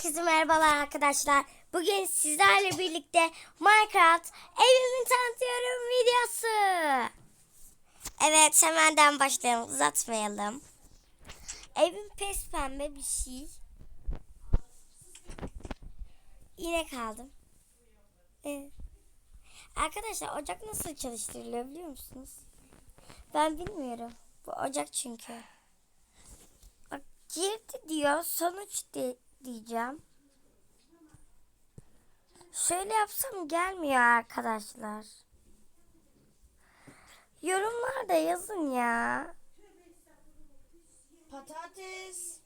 Herkese merhabalar arkadaşlar. Bugün sizlerle birlikte Minecraft evimi tanıtıyorum videosu. Evet hemenden başlayalım uzatmayalım. Evim pes pembe bir şey. İnek aldım. Evet. Arkadaşlar ocak nasıl çalıştırılıyor biliyor musunuz? Ben bilmiyorum. Bu ocak çünkü. Bak girdi diyor sonuç di- diyeceğim. Şöyle yapsam gelmiyor arkadaşlar. Yorumlarda yazın ya. Patates.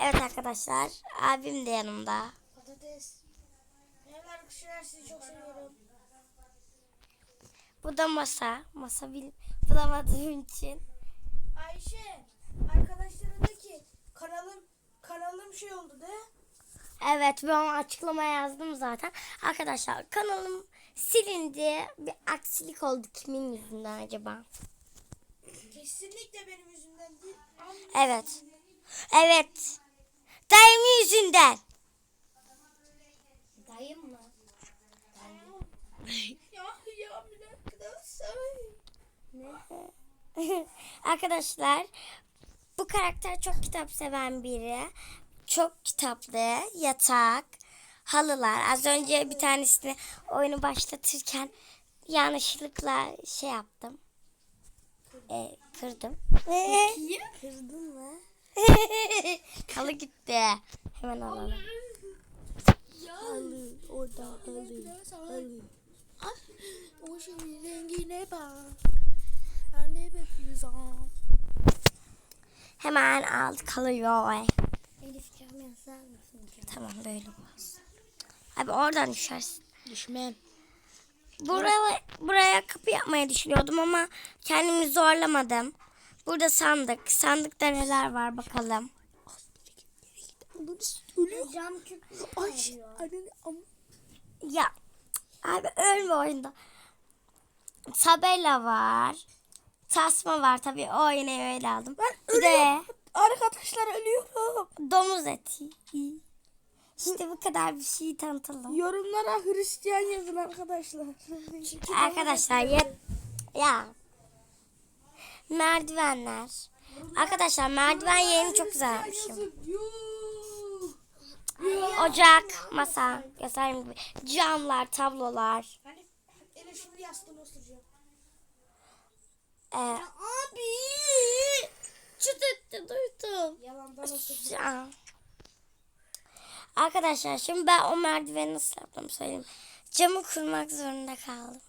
Evet arkadaşlar abim de yanımda. Patates. Merhaba arkadaşlar sizi çok seviyorum. Bu da masa. Masa bil bulamadığım için. Ayşe ki kanalım kanalım şey oldu de. Evet ben onu açıklamaya yazdım zaten. Arkadaşlar kanalım silindi. Bir aksilik oldu kimin yüzünden acaba? Kesinlikle benim yüzümden değil. Anne. Evet. Evet. Dayım yüzünden. Dayım mı? ya ya bir arkadaşlar. Arkadaşlar bu karakter çok kitap seven biri. Çok kitaplı, yatak, halılar. Az önce bir tanesini oyunu başlatırken yanlışlıkla şey yaptım. E, kırdım. Kırdın mı? Halı gitti. Hemen alalım. Halı orada halı. Halı. O şeyin rengine bak. Ben de bakıyorum. Hemen aldık kalıyor. Elif cam yazar mısın? Tamam böyle olmaz. Abi oradan düşersin. Düşmem. Buraya, buraya kapı yapmayı düşünüyordum ama kendimi zorlamadım. Burada sandık. Sandıkta neler var bakalım. Ölüyor. Cam. Ay. Anne. Ya abi ölme oyunda. Tabela var. Tasma var tabii o yine öyle aldım. Bir de Arkadaşlar ölüyorum. domuz eti. İşte bu kadar bir şey tanıtalım. Yorumlara Hristiyan yazın arkadaşlar. Çünkü Arkadaşlar ya, ya merdivenler. Arkadaşlar merdiven yerini çok güzel yapmışım. Ocak, masa, gösterdiğim gibi camlar, tablolar. Hani Elif şimdi yastığımı oturacağım. Ee, Abi. çıtıttı duydum. Yalandan oturacağım. Cam. Arkadaşlar şimdi ben o merdiveni nasıl yaptım söyleyeyim. Camı kurmak zorunda kaldım.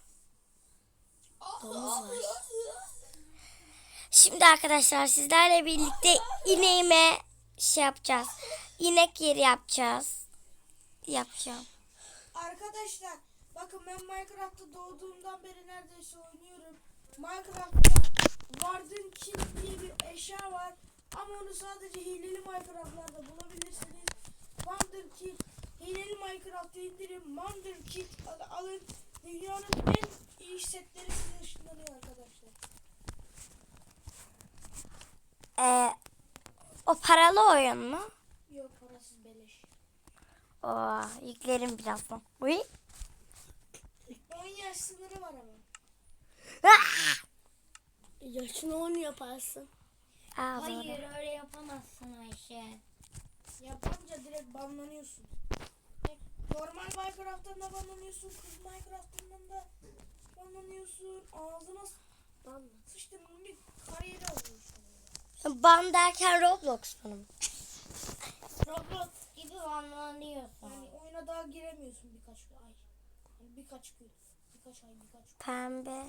Şimdi arkadaşlar sizlerle birlikte ineğime şey yapacağız. İnek yeri yapacağız. Yapacağım. Arkadaşlar bakın ben Minecraft'ta doğduğumdan beri neredeyse oynuyorum. Minecraft'ta Warden Kit diye bir eşya var. Ama onu sadece hileli Minecraft'larda bulabilirsiniz. Wonder Kit, hileli Minecraft'ı indirin. Wonder Kit al- alın. Dünyanın en iyi setleri size ışınlanıyor arkadaşlar. Ee, o paralı oyun mu? Yok parasız beleş. Oo, yüklerim birazdan. Uy. 10 yaş sınırı var ama. Ah! Yaşını 10 yaparsın. Aa. Hayır öyle yapamazsın Ayşe. Yapınca direkt banlanıyorsun. Normal Minecraft'tan da banlanıyorsun. Kız Minecraft'tan da banlanıyorsun. Ağzına s- sıçtın bir kariyeri alıyorsun. Ban derken Roblox benim. Roblox gibi anlanıyorsun. Yani oyuna daha giremiyorsun birkaç ay. Yani birkaç gün. Birkaç ay birkaç gün. Pembe.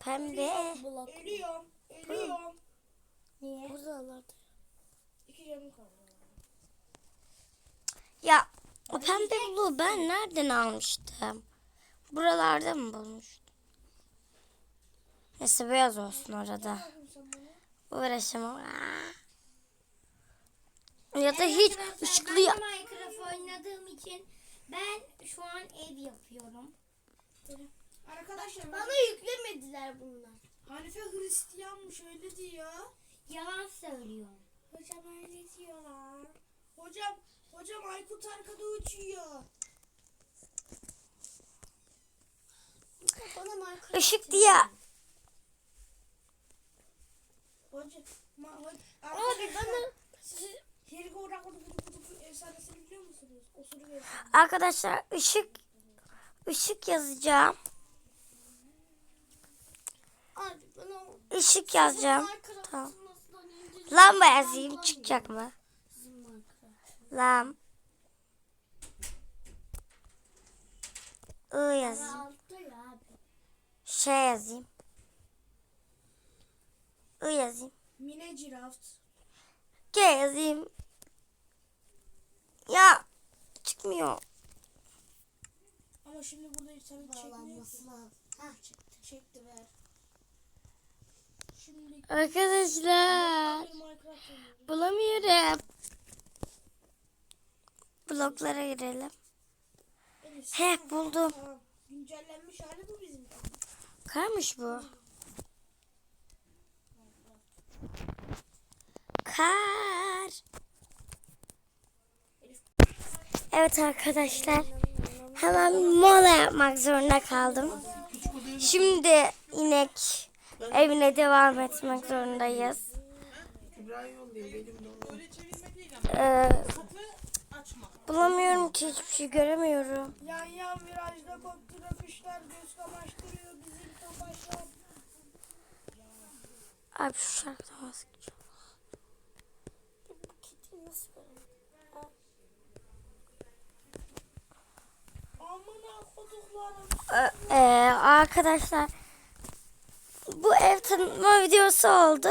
Pembe. Ölüyorum. Ölüyorum. Niye? Buralarda. İki canım kaldı. Ya o pembe bulu ben nereden almıştım? Buralarda mı bulmuştum? Neyse beyaz olsun orada. Uğraşamam. Aa. Ya da hiç ışıklı ben Minecraft oynadığım için ben şu an ev yapıyorum. Arkadaşlar Bana yüklemediler bunlar. Hanife Hristiyanmış öyle diyor. Yalan söylüyor. Hocam öyle diyorlar. Hocam Aykut arkada uçuyor. Işık diye. Ma, Abi bana. Arkadaşlar ışık ışık yazacağım. Işık yazacağım. Tamam. Lamba yazayım çıkacak mı? Lam. I yazayım. Şey yazayım. I yazayım. Mine Ciraft. G yazayım. Ya çıkmıyor. Şimdi burada internet çekmiyor. Çıktı. Çekti ver. Şimdi Arkadaşlar bulamıyorum. Bloklara girelim. Evet, He buldum. Tamam. Güncellenmiş hali bu bizim. Karmış bu. Kar. Evet arkadaşlar. Hemen mola yapmak zorunda kaldım. Şimdi inek evine devam etmek zorundayız. Ee, bulamıyorum ki hiçbir şey göremiyorum. Yan yan virajda koptu kuşlar göz kamaştırıyor bizim topaşlar. Abi şu şarkıdan vazgeçeceğim. Ee, e, arkadaşlar bu ev tanıtma videosu oldu.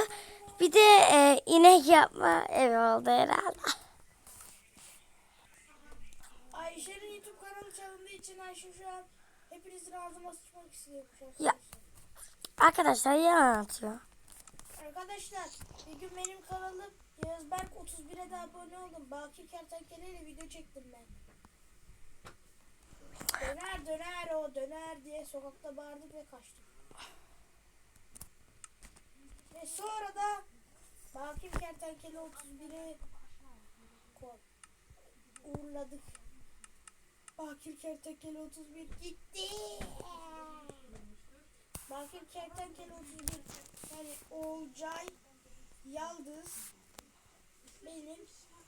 Bir de e, inek yapma evi oldu herhalde. Ayşe'nin YouTube kanalı çalındığı için Ayşe şu an hepinizin ağzıma sıçmak istiyor. Ya. Arkadaşlar yalan atıyor. Arkadaşlar bir gün benim kanalım Yazberk 31'e de abone oldum. Baki Kertenkele ile video çektim ben. Döner döner o döner diye sokakta bağırdık ve kaçtık. Ve sonra da Bakir Kertenkele 31'i ko- uğurladık. Bakir Kertenkele 31 gitti. Bakir Kertenkele 31 yani Olcay Yaldız benim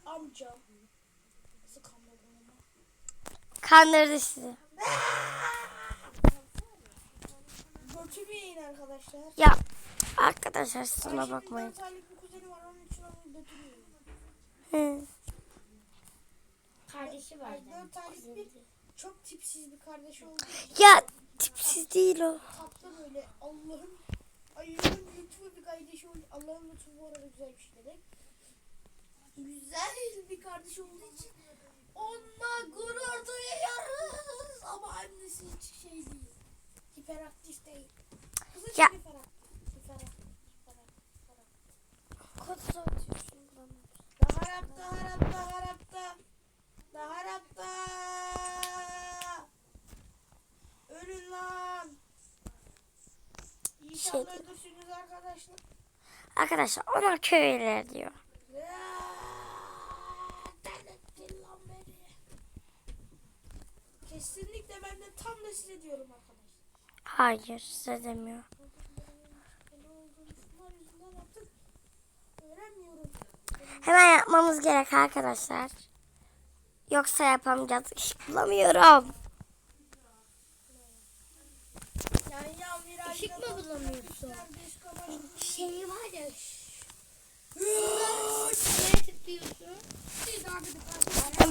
amcam. Ama. Kandırdı sizi. Yiyin arkadaşlar. Ya arkadaşlar Ayşe'nin bakmayın. bir. Hı. Kardeşi var. Ay, dört aylık bir çok tipsiz bir kardeşi oldu. Ya tipsiz değil o. Tatlı böyle Allah'ın ayının lütfu bir kardeşi oldu. Allah'ın lütfu bu arada güzel bir şey demek. Güzel bir kardeş olduğu için onunla gurur duyuyoruz. Ama annesi hiç şey değil. Hiperaktif değil. Kızı Ya. hiperaktif. Hiperaktif. Hiperaktif. Kod satıyorsun bana. Daharap daharap daharap da. Daharap da. Ölün lan. İnşallah Şey- arkadaşlar. Arkadaşlar onlar köyler diyor. Ya, delirttin lan beni. Kesinlikle ben de tam da size diyorum arkadaşlar. Hayır size demiyor. Hemen yapmamız gerek arkadaşlar. Yoksa yapamayacağız. İş bulamıyorum. Işık mı bulamıyorsun? Şey var ya.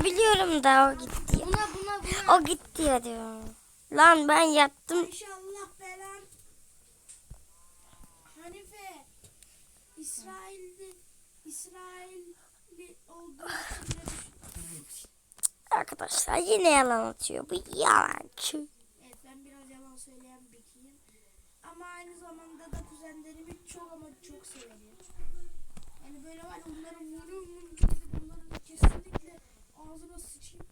Biliyorum da o gitti. Buna buna buna. O gitti ya diyorum. Lan ben yattım. İnşallah belan. Hanife. İsrail'de İsrailli olduğu için Arkadaşlar yine yalan atıyor. Bu yalancı. Evet ben biraz yalan söyleyen biriyim. Ama aynı zamanda da kuzenlerimi çok ama çok severim. Yani böyle var ya onları vuruyorum gibi bunların kesinlikle ağzına sıçayım.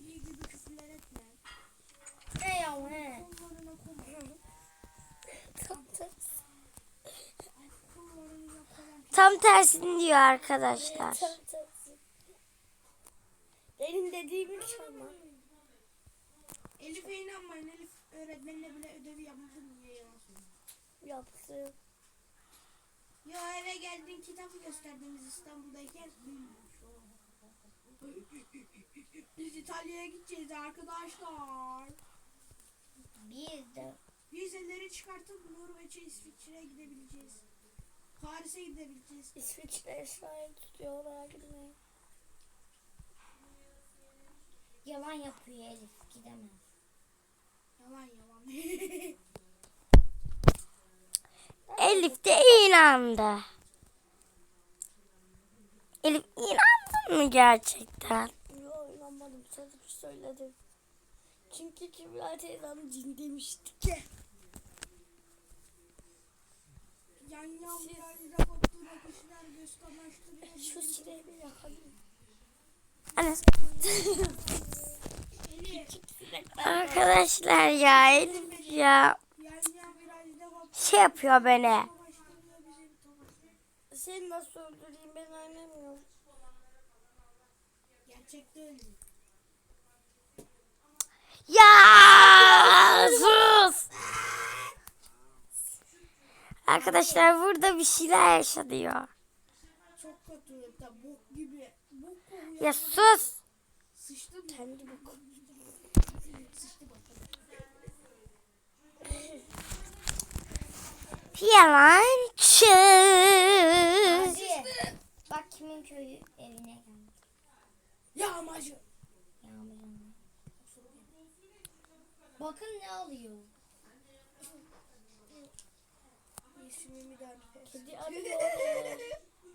İyi gibi küfürler etme. Ne ya ne? Kollarına koyuyorum. Kollarına koyuyorum. Tam tersini diyor arkadaşlar. Benim Benim dediğimi çalma. Elif'e inanmayın. Elif öğretmenle bile ödevi yapmadım diye yalan söylüyor. Yaptı. Ya eve geldin kitabı gösterdiniz İstanbul'dayken. Biz İtalya'ya gideceğiz arkadaşlar. Bir de Vizeleri çıkartıp Norveç'e İsviçre'ye gidebileceğiz. Paris'e gidebileceğiz. İsviçre İsrail tutuyorlar gitmeyi. Yalan yapıyor Elif gidemez. Yalan yalan. Elif de inandı. Elif inandın mı gerçekten? Yok inanmadım sadece söyledim. Çünkü Kübra teyzem cin demişti ki. Yan rapor bakışlar göz kamaştırıyor. Şu sineği bir. Anne. Elif. Arkadaşlar ya Elif ya şey yapıyor beni. Seni nasıl öldüreyim ben anlamıyorum. Gerçekte öyle. Ya sus. Arkadaşlar burada bir şeyler yaşanıyor. Çok kötü. Bok gibi. Bok. Ya sus. Sıçtı mı? Kendi bak. Yalancı. Bak kimin köyü evine geldi. Yağmacı. Yağmur anne. Bakın ne alıyor. Arifes. Kedi arıyor.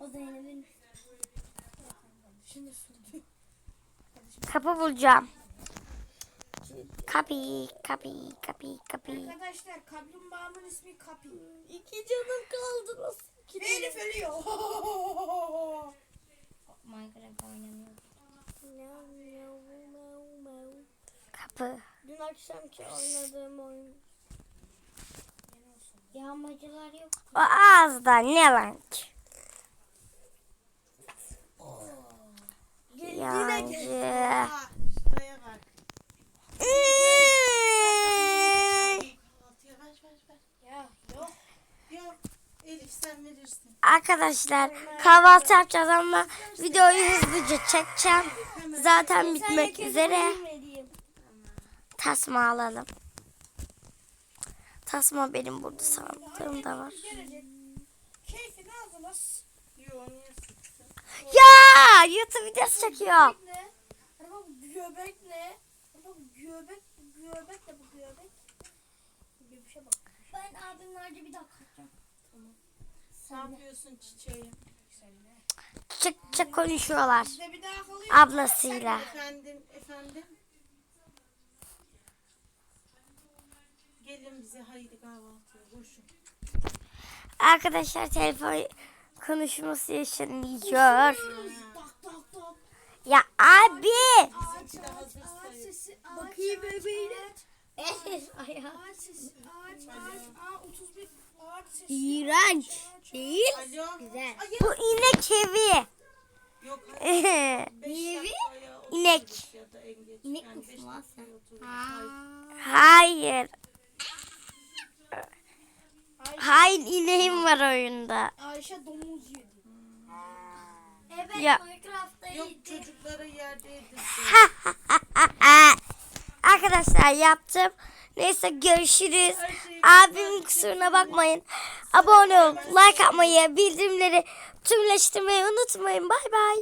o Zeynep'in. Şimdi. Kapı bulacağım. Kapı, kapı, kapı, kapı. Arkadaşlar kaplumbağamın ismi Kapi. İki canım kaldı nasıl? Ve Elif ölüyor. Minecraft oynamıyor. Kapı. Dün akşamki oynadığım oyun. Yağmacılar yok. O ağızdan ne lan ki? Yalancı. Ha, şuraya bak. Yavaş yavaş yavaş. ya yok. Yok. Elif sen verirsin. Arkadaşlar kahvaltı yapacağız ama videoyu hızlıca çekeceğim. Zaten bitmek üzere. Tasma alalım. Tasma benim burada sandığım da var. Ya YouTube videosu çekiyorum. Göbek ne? Göbek, göbek de bu göbek. Şey bak. Ben abimlerce bir dakika kalacağım. Ne yapıyorsun çiçeğim? Çık çık konuşuyorlar ablasıyla. Efendim efendim. Gelin bize haydi kahvaltıya koşun. Arkadaşlar telefon konuşması yaşanıyor. Ya abi. Ağaç, de hazır ağaç, ağaç sayın. sesi, ağaç, Bakayım bebeğine. ağaç, Evet ayağı. Ağaç sesi, ağaç, ağaç, aa 31, ağaç sesi. İğrenç. Değil. Alo. Güzel. Bu inek evi. Yok Niye İnek. İnek misin lan. Hayır. Hayır. İneğim var oyunda. Ayşe domuz yedi. Evet Ya. Minecraft'ta Yok iyiydi. çocukları yerde yedirsin. Arkadaşlar yaptım. Neyse görüşürüz. Abimin kusuruna bakmayın. Abone olup like atmayı, bildirimleri tümleştirmeyi unutmayın. Bay bay.